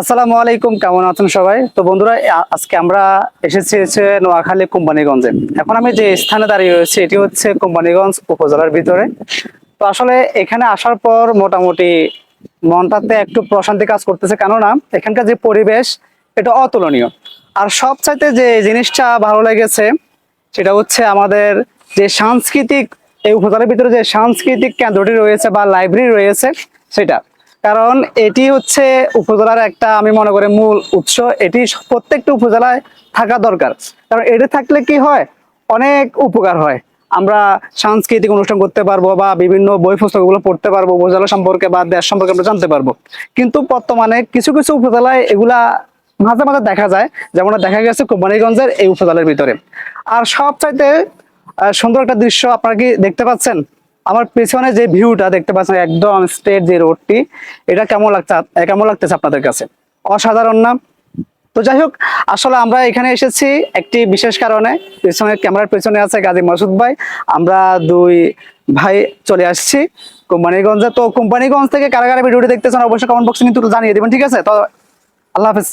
আসসালামু আলাইকুম, কেমন আছেন সবাই? তো বন্ধুরা আজকে আমরা এসেছি হচ্ছে নোয়াখালী কোম্পানিগঞ্জে। এখন আমি যে স্থানে দাঁড়িয়ে রয়েছি, এটি হচ্ছে কোম্পানিগঞ্জ উপজেলার ভিতরে। তো আসলে এখানে আসার পর মোটামুটি মনটাতে একটু প্রশান্তি কাজ করতেছে, কেননা এখানকার যে পরিবেশ, এটা অতুলনীয়। আর সবচাইতে যে জিনিসটা ভালো লেগেছে, সেটা হচ্ছে আমাদের যে সাংস্কৃতিক, এই উপজেলার ভিতরে যে সাংস্কৃতিক কেন্দ্রটি রয়েছে বা লাইব্রেরি রয়েছে, সেটা। কারণ এটি হচ্ছে উপজেলার একটা আমি মনে করি মূল উৎস। এটি প্রত্যেকটা উপজেলায় থাকা দরকার। কারণ এটি থাকলে কি হয়? অনেক উপকার হয়। আমরা সাংস্কৃতিক অনুষ্ঠান করতে পারব বা বিভিন্ন বই পুস্তকগুলো পড়তে পারব উপজেলা সম্পর্কে বা দেশ সম্পর্কে আমরা জানতে পারব। কিন্তু বর্তমানে কিছু কিছু উপজেলায় এগুলা মাঝে মাঝে দেখা যায়। যেমন দেখা গেছে কোম্পানিগঞ্জের এই উপজেলার ভিতরে। আর সবচাইতে আহ, সুন্দর একটা দৃশ্য আপনারা কি দেখতে পাচ্ছেন? আমার পেছনে যে ভিউটা দেখতে পাচ্ছেন, একদম স্ট্রেট যে রোডটি এটা কেমন লাগছে কেমন লাগতেছে আপনাদের কাছে? অসাধারণ না? তো যাই হোক, আসলে আমরা এখানে এসেছি একটি বিশেষ কারণে। পেছনে ক্যামেরার পেছনে আছে গাজী মাসুদ ভাই। আমরা দুই ভাই চলে আসছি কোম্পানিগঞ্জে। তো কোম্পানিগঞ্জ থেকে কারা কারা ভিডিওটি দেখতেছেন, অবশ্যই কমেন্ট বক্সে কিন্তু জানিয়ে দিবেন, ঠিক আছে? তো আল্লাহ হাফেজ।